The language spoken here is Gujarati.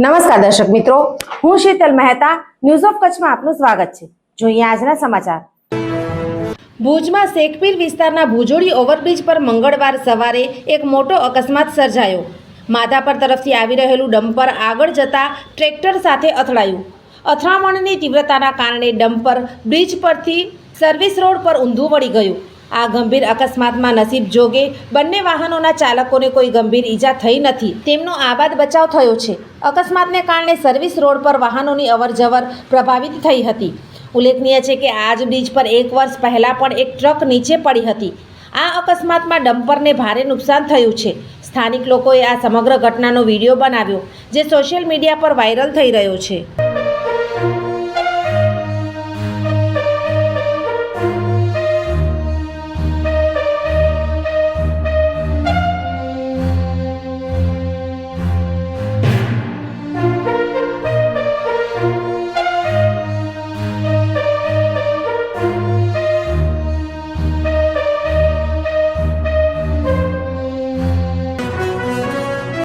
નમસ્કાર દર્શક મિત્રો, હું શીતલ મહેતા ન્યૂઝ ઓફ કચ્છમાં આપનું સ્વાગત છે. જોઈએ આજના સમાચાર. ભુજમાં શેખપીર વિસ્તારના ભુજોડી ઓવરબ્રિજ પર મંગળવાર સવારે એક મોટો અકસ્માત સર્જાયો. માધાપર તરફથી આવી રહેલું ડમ્પર આગળ જતા ટ્રેક્ટર સાથે અથડાયું. અથડામણની તીવ્રતાના કારણે ડમ્પર બ્રિજ પરથી સર્વિસ રોડ પર ઊંધું વળી ગયું. આ ગંભીર અકસ્માતમાં નસીબ જોગે બંને વાહનોના ચાલકોને કોઈ ગંભીર ઈજા થઈ નથી. તેમનો આબાદ બચાવ થયો છે. અકસ્માતને કારણે સર્વિસ રોડ પર વાહનોની અવરજવર પ્રભાવિત થઈ હતી. ઉલ્લેખનીય છે કે આ જ બ્રિજ પર એક વર્ષ પહેલાં પણ એક ટ્રક નીચે પડી હતી. આ અકસ્માતમાં ડમ્પરને ભારે નુકસાન થયું છે. સ્થાનિક લોકોએ આ સમગ્ર ઘટનાનો વીડિયો બનાવ્યો, જે સોશિયલ મીડિયા પર વાયરલ થઈ રહ્યો છે.